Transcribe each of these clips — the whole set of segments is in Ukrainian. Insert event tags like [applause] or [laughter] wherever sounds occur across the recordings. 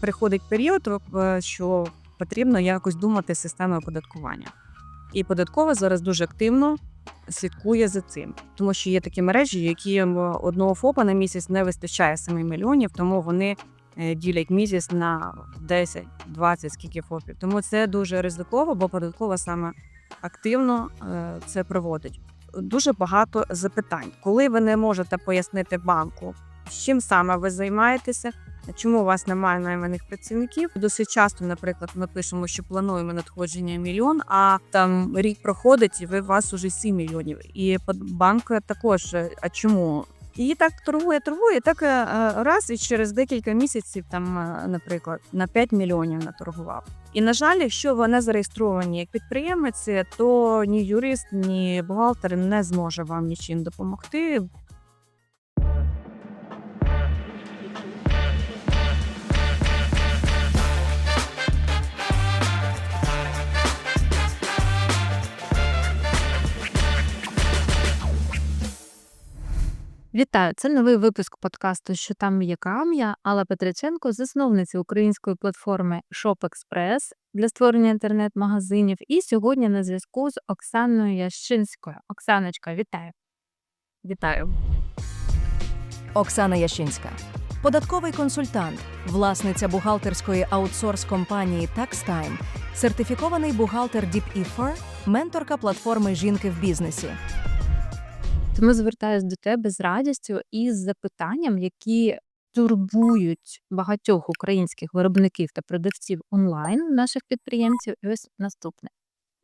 приходить період, е, що потрібно якось думати системою оподаткування. І податкова зараз дуже активно слідкує за цим, тому що є такі мережі, яким одного ФОПа на місяць не вистачає 7 мільйонів, тому вони е, ділять місяць на 10-20 скільки ФОПів. Тому це дуже ризиково, бо податкова саме активно е, це проводить. Дуже багато запитань, коли ви не можете пояснити банку, чим саме ви займаєтеся, чому у вас немає найманих працівників. Досить часто, наприклад, ми пишемо, що плануємо надходження мільйон, а там рік проходить, і ви у вас уже 7 мільйонів. І банк також, е, а чому? І так торгує, торгує, так е, е, раз і через декілька місяців, там, наприклад, на 5 мільйонів наторгував. І на жаль, якщо ви не зареєстровані як підприємець, то ні юрист, ні бухгалтер не зможе вам нічим допомогти. Вітаю! Це новий випуск подкасту Що там є кам'я. Алла Петриченко, засновниця української платформи ShopExpress для створення інтернет-магазинів. І сьогодні на зв'язку з Оксаною Ящинською. Оксаночка, вітаю! Вітаю. Оксана Ящинська, податковий консультант, власниця бухгалтерської аутсорс-компанії TaxTime, сертифікований бухгалтер DeepIFR, менторка платформи Жінки в бізнесі. Тому звертаюсь до тебе з радістю і з запитанням, які турбують багатьох українських виробників та продавців онлайн наших підприємців. І ось наступне.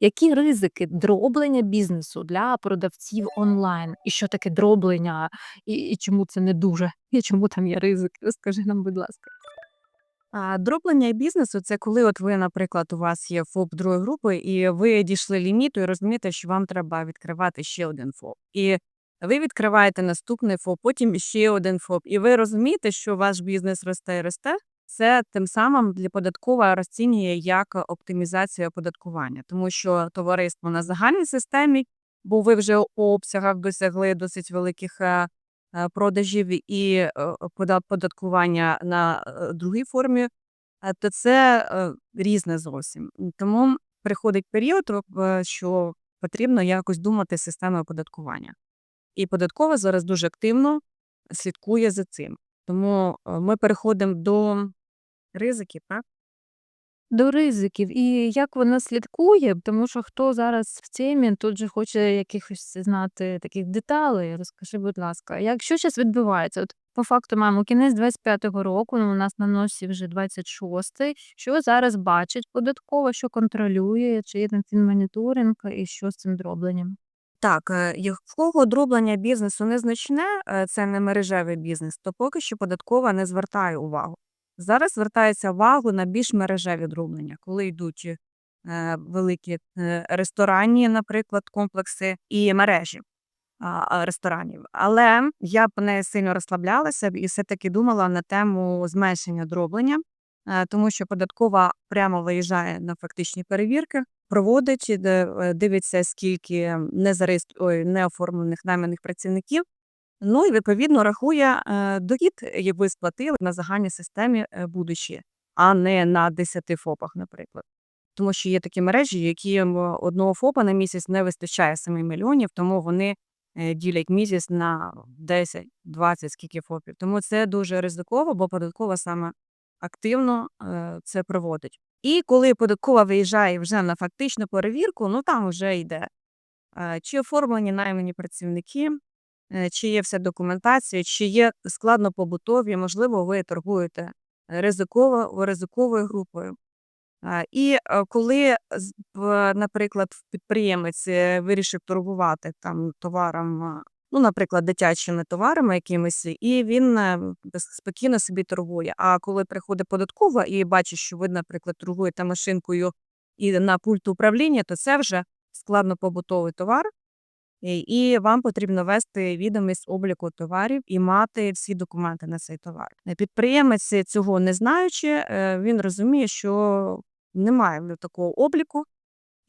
Які ризики дроблення бізнесу для продавців онлайн? І що таке дроблення, і, і чому це не дуже? І чому там є ризики? Розкажи нам, будь ласка. А дроблення бізнесу це коли, от ви, наприклад, у вас є ФОП другої групи, і ви дійшли ліміту, і розумієте, що вам треба відкривати ще один ФОП. І ви відкриваєте наступний ФОП, потім ще один ФОП, і ви розумієте, що ваш бізнес росте і росте. Це тим самим для податкова розцінює як оптимізація оподаткування, тому що товариство на загальній системі, бо ви вже у обсягах досягли досить великих е, е, продажів і е, податкування на другій формі, то це різне зовсім. Тому приходить період, що потрібно якось думати з системою оподаткування. І податкова зараз дуже активно слідкує за цим. Тому е, ми переходимо до ризиків, так? До ризиків. І як вона слідкує, тому що хто зараз в темі, тут же хоче якихось знати таких деталей. Розкажи, будь ласка, як що зараз відбувається? От по факту маємо кінець 25-го року, ну, у нас на носі вже 26-й. Що зараз бачить податкова, що контролює, чи є там фінмоніторинг і що з цим дробленням? Так, е, як в кого дроблення бізнесу незначне, е, це не мережевий бізнес, то поки що податкова не звертає увагу. Зараз звертається увагу на більш мережеві дроблення, коли йдуть е, великі е, ресторанні, наприклад, комплекси і мережі ресторанів. Але я б не сильно розслаблялася і все-таки думала на тему зменшення дроблення, е, тому що податкова прямо виїжджає на фактичні перевірки, проводить, е, дивиться, скільки неоформлених найманих працівників. Ну і відповідно рахує е, дохід, який ви сплатили на загальній системі е, будучи, а не на 10 ФОПах, наприклад. Тому що є такі мережі, яким одного ФОПа на місяць не вистачає 7 мільйонів, тому вони ділять місяць на 10-20 скільки ФОПів. Тому це дуже ризиково, бо податкова саме активно це проводить. І коли податкова виїжджає вже на фактичну перевірку, ну там вже йде чи оформлені наймані працівники, е, чи є вся документація, чи є складно побутові, можливо, ви торгуєте ризиково, ризиковою групою. І е, коли, наприклад, підприємець е, вирішив торгувати там товаром, ну, наприклад, дитячими товарами якимись, і він е, спокійно собі торгує. А коли приходить податкова і бачить, що ви, наприклад, торгуєте машинкою і на пульт управління, то це вже складно побутовий товар. І вам потрібно вести відомість обліку товарів і мати всі документи на цей товар. Е, Підприємець цього не знаючи, е, він розуміє, що немає такого обліку,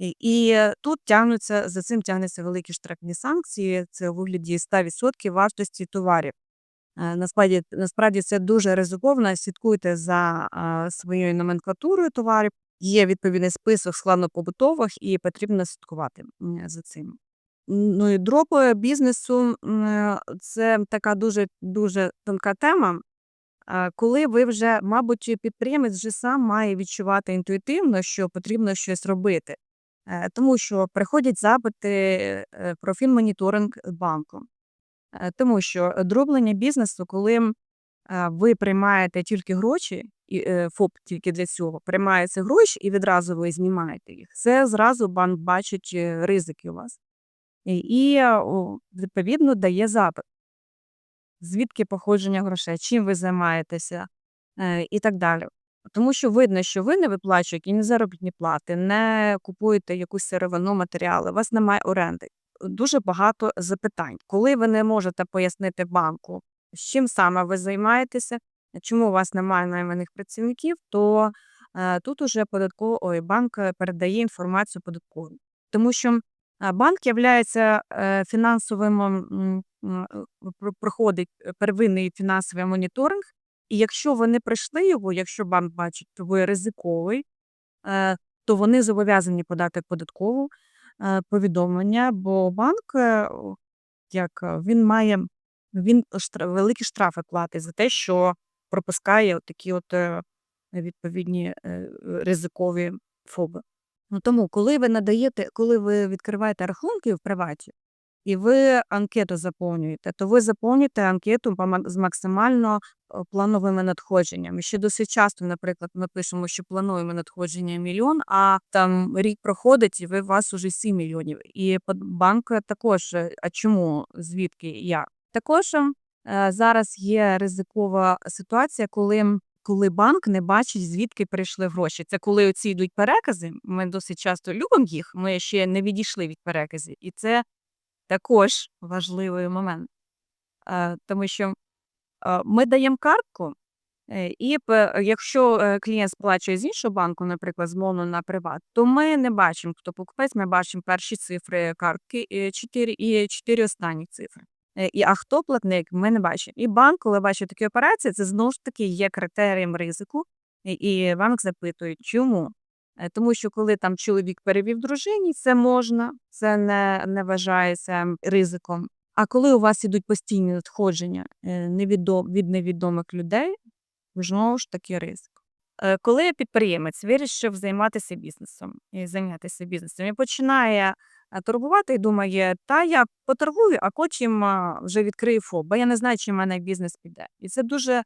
і, і тут тягнуться за цим тягнуться великі штрафні санкції. Це у вигляді 100% вартості товарів. Е, Насправді, насправді це дуже ризиковано. Слідкуйте за своєю номенклатурою товарів. Є відповідний список складнопобутових і потрібно слідкувати за цим. Ну і дроп бізнесу е, це така дуже дуже тонка тема. Е, Коли ви вже, мабуть, підприємець вже сам має відчувати інтуїтивно, що потрібно щось робити, Е, тому що приходять запити е, про фінмоніторинг банку. Е, Тому що дроблення бізнесу, коли е, ви приймаєте тільки гроші, і е, ФОП тільки для цього приймає гроші і відразу ви знімаєте їх, це зразу банк бачить е, ризики у вас. І, е, відповідно дає запит. Звідки походження грошей, чим ви займаєтеся е, і так далі. Тому що видно, що ви не виплачуєте ні заробітні плати, не купуєте якусь сировину, матеріали, у вас немає оренди. Дуже багато запитань. Коли ви не можете пояснити банку, з чим саме ви займаєтеся, чому у вас немає найманих працівників, то е, тут уже податково ой, банк е, передає інформацію податкову. Тому що е, банк є фінансовим е, про- проходить первинний фінансовий моніторинг, і якщо ви не пройшли його, якщо банк бачить, то ви ризиковий, е, то вони зобов'язані подати податкову е, повідомлення, бо банк, е, як він має він великі штрафи платить за те, що пропускає от такі от відповідні ризикові ФОБи. Ну тому, коли ви надаєте, коли ви відкриваєте рахунки в приваті, і ви анкету заповнюєте, то ви заповнюєте анкету з максимально е, плановими надходженнями. Ще досить часто, наприклад, ми пишемо, що плануємо надходження мільйон, а там рік проходить, і ви у вас уже 7 мільйонів. І банк також, а чому, звідки, як? Також е, зараз є ризикова ситуація, коли, коли банк не бачить, звідки прийшли гроші. Це коли оці йдуть перекази. Ми досить часто любимо їх, ми ще не відійшли від переказів. І це також важливий момент. Е, Тому що е, ми даємо картку, е, і якщо клієнт сплачує з іншого банку, наприклад, з моно на приват, то ми не бачимо, хто покупець, ми бачимо перші цифри картки і чотири, останні цифри. І, а хто платник, ми не бачимо. І банк, коли бачить такі операції, це знову ж таки є критерієм ризику, і банк запитує, чому? Е, Тому що коли там чоловік перевів дружині, це можна, це не, не вважається ризиком. А коли у вас ідуть постійні надходження е, невідом, від невідомих людей, знову ж таки ризик. Е, Коли підприємець вирішив займатися бізнесом і зайнятися бізнесом, і починає торгувати і думає, та я поторгую, а потім вже відкрию ФОП, бо я не знаю, чи в мене бізнес піде. І це дуже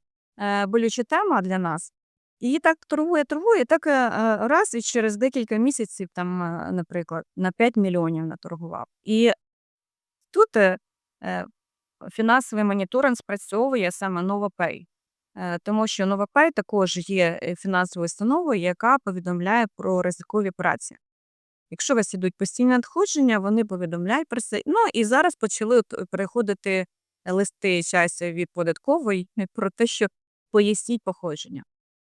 болюча тема для нас. І так торгує, торгує, так е, раз і через декілька місяців, там, наприклад, на 5 мільйонів наторгував. І тут е, е, фінансовий моніторинг спрацьовує саме NovaPay. Е, Тому що NovaPay також є фінансовою установою, яка повідомляє про ризикові операції. Якщо у вас ідуть постійні надходження, вони повідомляють про це. Ну і зараз почали переходити листи часу від податкової про те, що поясніть походження.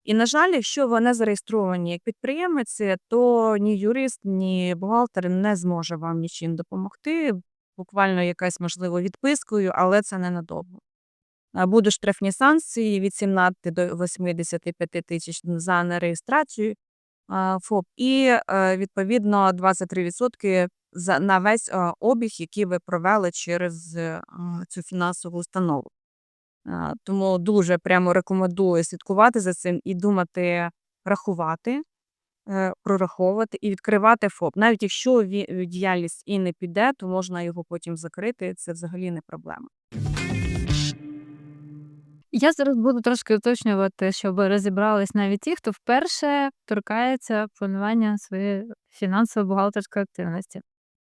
І, на жаль, якщо ви не зареєстровані як підприємець, то ні юрист, ні бухгалтер не зможе вам нічим допомогти. Буквально якась, можливо, відпискою, але це ненадовго. Будуть штрафні санкції від 17 до 85 тисяч за нереєстрацію ФОП і, е, відповідно, 23% на весь е, обіг, який ви провели через е, цю фінансову установу. Тому дуже прямо рекомендую слідкувати за цим і думати, рахувати, е, прораховувати і відкривати ФОП. Навіть якщо діяльність і не піде, то можна його потім закрити. Це взагалі не проблема. Я зараз буду трошки уточнювати, щоб розібрались навіть ті, хто вперше торкається планування своєї фінансово-бухгалтерської активності.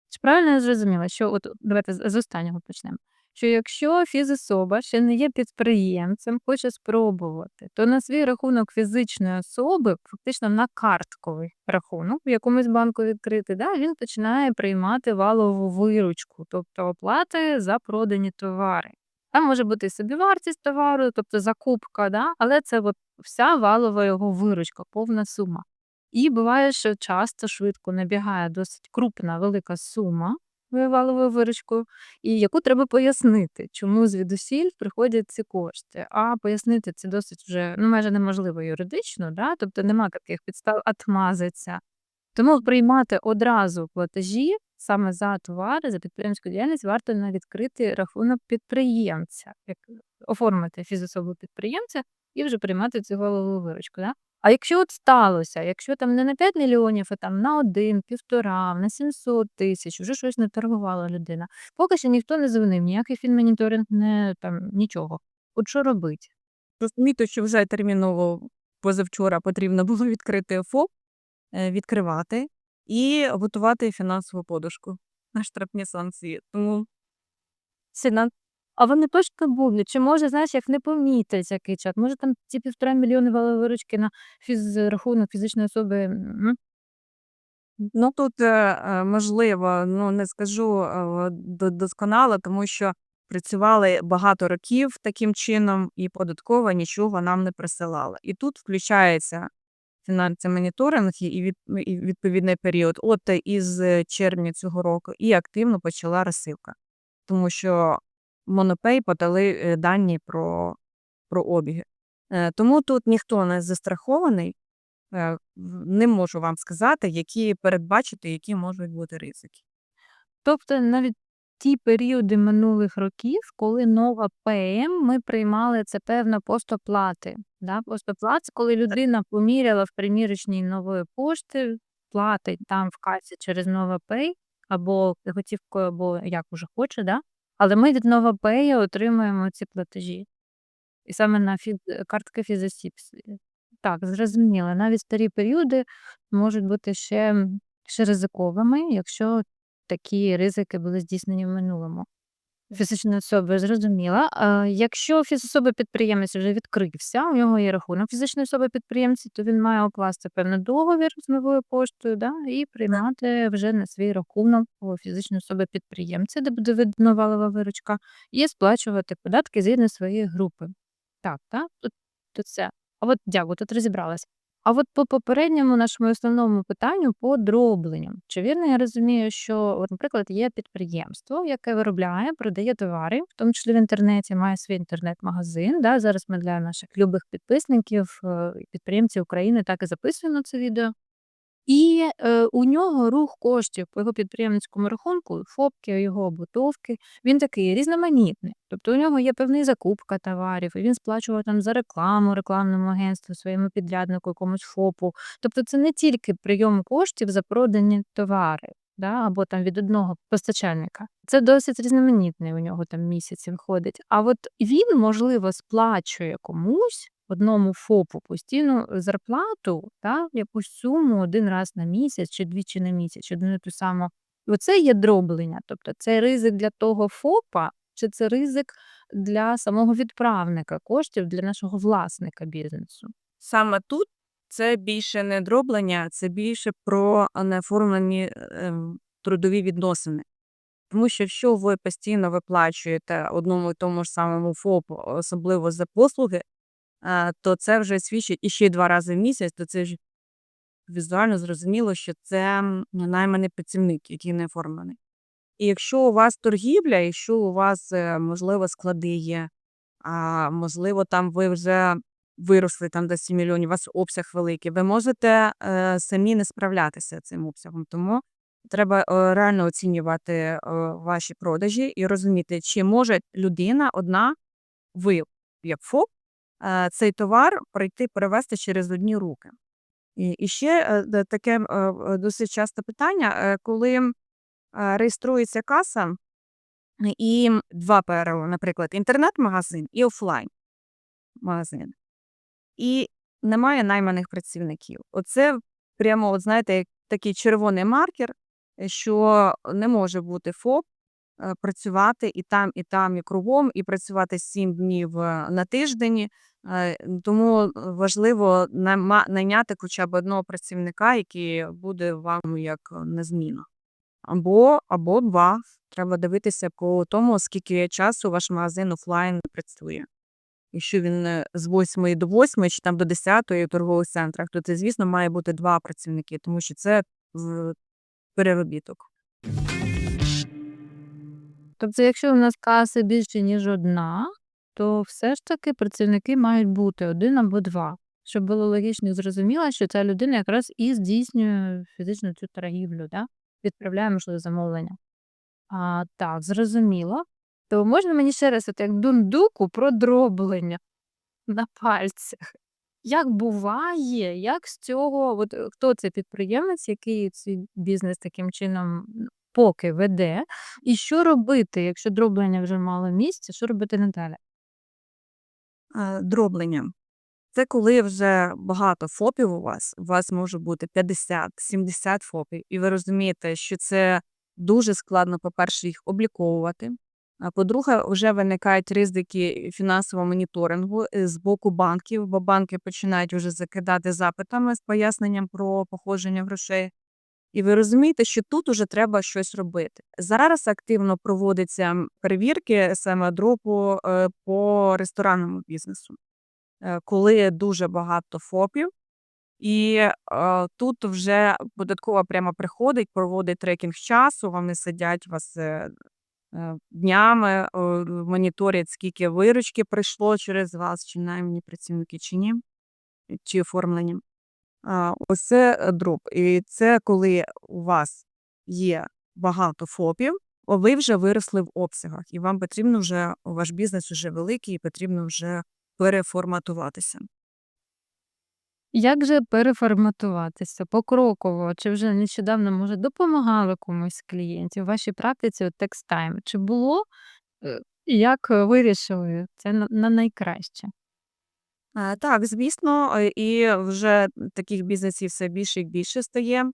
Чи правильно я зрозуміла, що от давайте з останнього почнемо. Що якщо фізособа ще не є підприємцем, хоче спробувати, то на свій рахунок фізичної особи, фактично на картковий рахунок в якомусь банку відкритий, да, він починає приймати валову виручку, тобто оплати за продані товари. Там може бути собівартість товару, тобто закупка, да? але це от вся валова його виручка, повна сума. І буває, що часто швидко набігає досить крупна велика сума, валову виручку, і яку треба пояснити, чому звідусіль приходять ці кошти. А пояснити це досить вже ну, майже неможливо юридично, да? тобто нема таких підстав отмазаться. Тому приймати одразу платежі саме за товари, за підприємську діяльність варто на відкрити рахунок підприємця, як оформити фізособу підприємця і вже приймати цю голову виручку. Да? А якщо от сталося, якщо там не на 5 мільйонів, а там на 1, півтора, на 700 тисяч, вже щось не торгувала людина. Поки що ніхто не дзвонив, ніякий фінмоніторинг, не там нічого. От що робить? Розумієте, що вже терміново позавчора потрібно [laughs] було відкрити ФОП, е, відкривати і готувати фінансову подушку на штрафні санкції. Тому Сина, а вони точно будуть? Чи може, знаєш, як не помітить який час? Може там ці півтора мільйони виручки на фізрахунок фізичної особи? Ну, тут, е, е, можливо, ну, не скажу е, досконало, тому що працювали багато років таким чином, і податкова нічого нам не присилала. І тут включається фінансовий моніторинг і, і, від, і відповідний період. От із червня цього року і активно почала розсилка, тому що Монопей подали е, дані про, про обіги. Е, Тому тут ніхто не застрахований. Е, Не можу вам сказати, які передбачити, які можуть бути ризики. Тобто навіть ті періоди минулих років, коли нова ПМ, ми приймали це певно постоплати. Да? Постоплат це коли людина поміряла в примірочній нової пошти, платить там в касі через Нова Пей або готівкою, або як уже хоче, да? Але ми від Новапея отримуємо ці платежі. І саме на фід... картки фізосіб. Так, зрозуміло. Навіть старі періоди можуть бути ще, ще ризиковими, якщо такі ризики були здійснені в минулому. Фізичної особи зрозуміла. Якщо фізособа підприємець вже відкрився, у нього є рахунок фізичної особи підприємця, то він має укласти певний договір з новою поштою, да, і приймати вже на свій рахунок у фізичної особи підприємця, де буде видно валова виручка, і сплачувати податки згідно своєї групи. Так, так, тут, тут все. А от дякую, тут розібралась. А от по попередньому нашому основному питанню по дробленню. Чи вірно я розумію, що, от, наприклад, є підприємство, яке виробляє, продає товари, в тому числі в інтернеті, має свій інтернет-магазин. Да? Зараз ми для наших любих підписників, е, і підприємців України так і записуємо це відео. І е, у нього рух коштів по його підприємницькому рахунку, ФОПки, його обутовки, він такий різноманітний. Тобто у нього є певний закупка товарів, і він сплачував там за рекламу рекламному агентству, своєму підряднику, якомусь ФОПу. Тобто це не тільки прийом коштів за продані товари. Да, або там від одного постачальника. Це досить різноманітний у нього там місяць виходить. А от він, можливо, сплачує комусь одному ФОПу постійну зарплату, та, якусь суму один раз на місяць чи двічі на місяць, одну і ту саму. Оце є дроблення. Тобто це ризик для того ФОПа, чи це ризик для самого відправника коштів для нашого власника бізнесу. Саме тут це більше не дроблення, це більше про неоформлені ем, трудові відносини. Тому що якщо ви постійно виплачуєте одному і тому ж самому ФОПу, особливо за послуги, то це вже свідчить і ще два рази в місяць, то це ж візуально зрозуміло, що це найманий працівник, який не оформлений. І якщо у вас торгівля, якщо у вас, е, можливо, склади є, а можливо, там ви вже виросли там до 7 мільйонів, у вас обсяг великий, ви можете е, самі не справлятися цим обсягом. Тому треба е, реально оцінювати е, ваші продажі і розуміти, чи може людина одна, ви, як ФОП, цей товар пройти перевести через одні руки. І, і ще е, таке е, е, досить часте питання, е, коли е, реєструється каса і два ПРО, наприклад, інтернет-магазин і офлайн магазин. І немає найманих працівників. Оце прямо, от знаєте, такий червоний маркер, е, що не може бути ФОП е, працювати і там, і там, і кругом, і працювати 7 днів е, на тиждень. Е, Тому важливо найняти хоча б одного працівника, який буде вам як незмінно. Або, або два. Треба дивитися по тому, скільки часу ваш магазин офлайн працює. Якщо він е, з 8 до 8 чи там до 10 у торгових центрах, то це, звісно, має бути два працівники, тому що це переробіток. Тобто, якщо у нас каси більше, ніж одна, то все ж таки працівники мають бути один або два, щоб було логічно і зрозуміло, що ця людина якраз і здійснює фізично цю торгівлю, да? відправляє, можливо, замовлення. А, так, зрозуміло. То можна мені ще раз, от як дундуку про дроблення на пальцях. Як буває, як з цього, от е, хто це підприємець, який цей бізнес таким чином поки веде, і що робити, якщо дроблення вже мало місця, що робити надалі? Е, Дроблення. Це коли вже багато ФОПів у вас, у вас може бути 50, 70 ФОПів, і ви розумієте, що це дуже складно, по-перше, їх обліковувати. А по-друге, вже виникають ризики фінансового моніторингу е, з боку банків, бо банки починають вже закидати запитами з поясненням про походження грошей. І ви розумієте, що тут уже треба щось робити. Зараз активно проводяться перевірки саме дропу е, по ресторанному бізнесу, е, коли дуже багато ФОПів, і е, тут вже податкова прямо приходить, проводить трекінг часу. Вони сидять вас днями, моніторять, скільки виручки прийшло через вас, чи наймані працівники, чи ні, чи оформлені. Ось це е, дроп. І це коли у вас є багато ФОПів, ви вже виросли в обсягах, і вам потрібно вже, ваш бізнес вже великий, і потрібно вже переформатуватися. Як же переформатуватися покроково? Чи вже нещодавно, може, допомагали комусь клієнтів в вашій практиці от текстайм? Чи було, е, як е, вирішили це на найкраще? Е, Так, звісно, е, і вже таких бізнесів все більше і більше стає.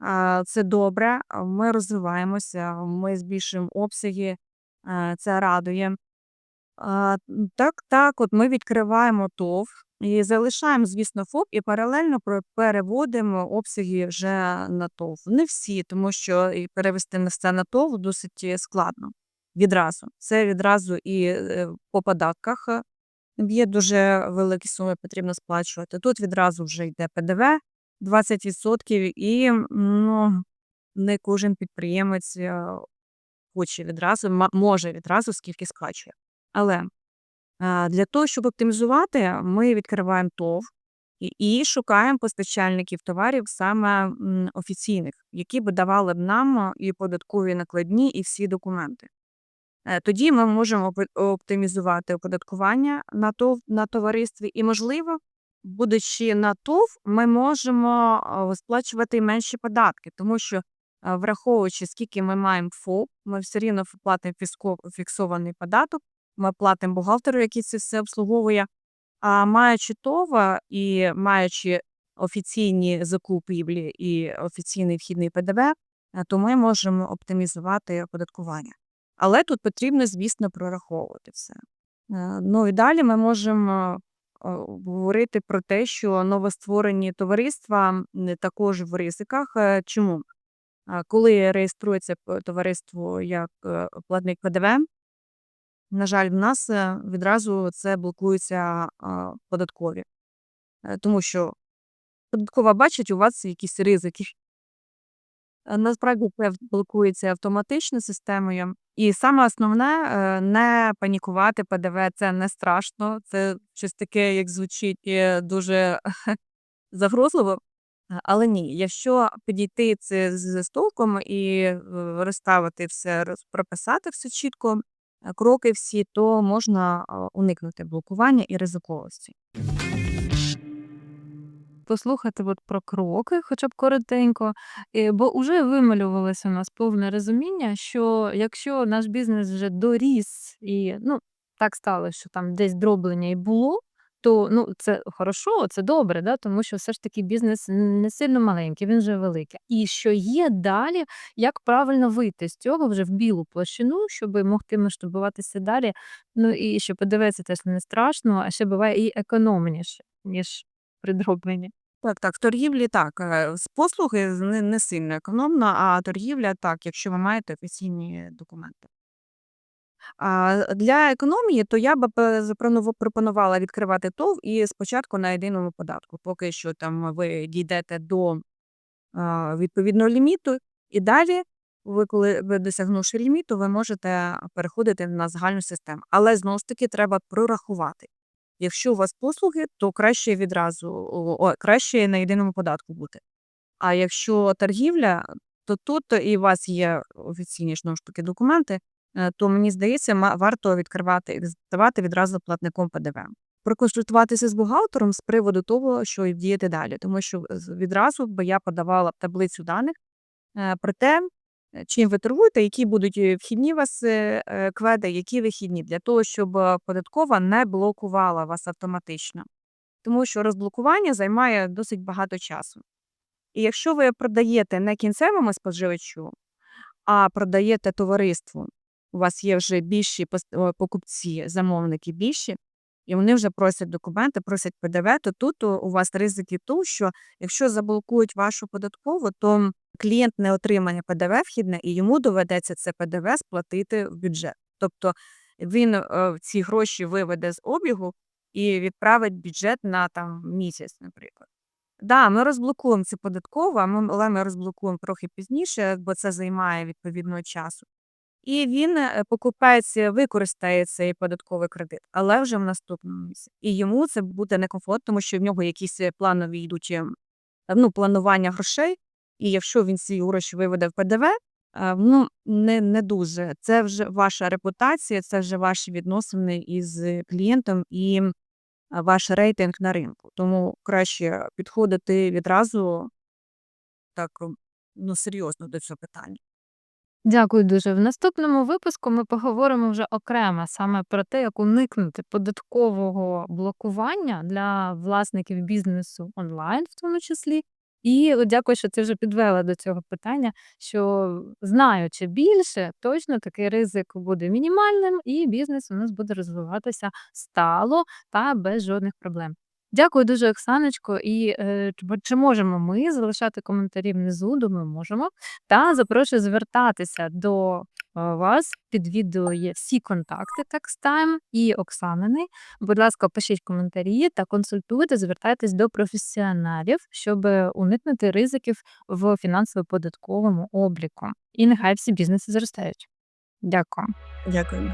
А, Це добре. Ми розвиваємося, ми збільшуємо обсяги, е, це радує. Так, так, от ми відкриваємо ТОВ і залишаємо, звісно, ФОП, і паралельно переводимо обсяги вже на ТОВ. Не всі, тому що перевести на все на ТОВ досить е, складно відразу. Це відразу і е, по податках е, Є дуже великі суми потрібно сплачувати. Тут відразу вже йде ПДВ 20%, і ну, не кожен підприємець е, хоче відразу, може відразу скільки сплачує. Але е, для того, щоб оптимізувати, ми відкриваємо ТОВ і, і шукаємо постачальників товарів саме офіційних, які б давали б нам е, і податкові накладні, і всі документи. Е, Тоді ми можемо оптимізувати оподаткування на ТОВ на товаристві, і, можливо, будучи на ТОВ, ми можемо сплачувати менші податки, тому що, е, враховуючи, скільки ми маємо ФОП, ми все рівно платимо фіксований податок, ми платимо бухгалтеру, який це все обслуговує. А маючи ТОВ і маючи офіційні закупівлі і офіційний вхідний ПДВ, е, то ми можемо оптимізувати оподаткування. Але тут потрібно, звісно, прораховувати все. Е, Ну і далі ми можемо е, говорити про те, що новостворені товариства також в ризиках. Е, Чому? Коли реєструється товариство як платник ПДВ, на жаль, в нас відразу це блокується податкові, тому що податкова бачить, у вас якісь ризики. Е, Насправді це блокується автоматично системою. І саме основне е, не панікувати ПДВ. Це не страшно. Це щось таке, як звучить дуже [laughs] загрозливо. Е, Але ні, якщо підійти це з з толком і розставити все, прописати все чітко, кроки всі, то можна уникнути блокування і ризиковості. Послухати от про кроки, хоча б коротенько, е, бо вже вималювалося у нас повне розуміння, що якщо наш бізнес вже доріс і ну, так сталося, що там десь дроблення і було, то ну, це хорошо, це добре, да? тому що все ж таки бізнес не сильно маленький, він вже великий. І що є далі, як правильно вийти з цього вже в білу площину, щоб могти масштабуватися далі. Ну і що подивитися теж не страшно, а ще буває і економніше, ніж при дробленні. Так, так, торгівлі так. е, З послуги не, не сильно економно, а торгівля так, якщо ви маєте офіційні документи. А для економії, то я б пе- запропонував- пропонувала відкривати ТОВ і спочатку на єдиному податку, поки що там ви дійдете до а, відповідного ліміту, і далі ви коли ви досягнувши ліміту, ви можете переходити на загальну систему. Але знову ж таки треба прорахувати. Якщо у вас послуги, то краще відразу о, краще на єдиному податку бути. А якщо торгівля, то тут і у вас є офіційні ж, таки документи, е, то мені здається, варто відкривати і здавати відразу платником ПДВ. Проконсультуватися з бухгалтером з приводу того, що діяти далі, тому що відразу би я подавала таблицю даних е, про те, чим ви торгуєте, які будуть е, вхідні у вас е, кведи, які вихідні, для того, щоб податкова не блокувала вас автоматично. Тому що розблокування займає досить багато часу. І якщо ви продаєте не кінцевому споживачу, а продаєте товариству, у вас є вже більші покупці, замовники більші, і вони вже просять документи, просять ПДВ, то тут у вас ризики того, що якщо заблокують вашу податкову, то клієнт не отримає ПДВ вхідне, і йому доведеться це ПДВ сплатити в бюджет. Тобто він е, ці гроші виведе з обігу і відправить бюджет на там місяць, наприклад. Да, ми розблокуємо це податково, але ми розблокуємо трохи пізніше, бо це займає відповідного часу. І він, е, покупець, використає цей податковий кредит, але вже в наступному місяці. І йому це буде некомфортно, тому що в нього якісь е, планові йдуть е, ну, планування грошей. І якщо він ці гроші виведе в ПДВ, е, ну не, не дуже. Це вже ваша репутація, це вже ваші відносини із клієнтом і е, ваш рейтинг на ринку. Тому краще підходити відразу так ну, серйозно до цього питання. Дякую дуже. В наступному випуску ми поговоримо вже окремо саме про те, як уникнути податкового блокування для власників бізнесу онлайн, в тому числі. І дякую, що ти вже підвела до цього питання, що знаючи більше, точно такий ризик буде мінімальним, і бізнес у нас буде розвиватися стало та без жодних проблем. Дякую дуже, Оксаночко. І е, чи- можемо ми залишати коментарі внизу? Думаю, можемо. Та запрошую звертатися до е, вас. Під відео є всі контакти TaxTime і Оксанини. Будь ласка, пишіть коментарі та консультуйте, звертайтесь до професіоналів, щоб уникнути ризиків в фінансово-податковому обліку. І нехай всі бізнеси зростають. Дякую. Дякую.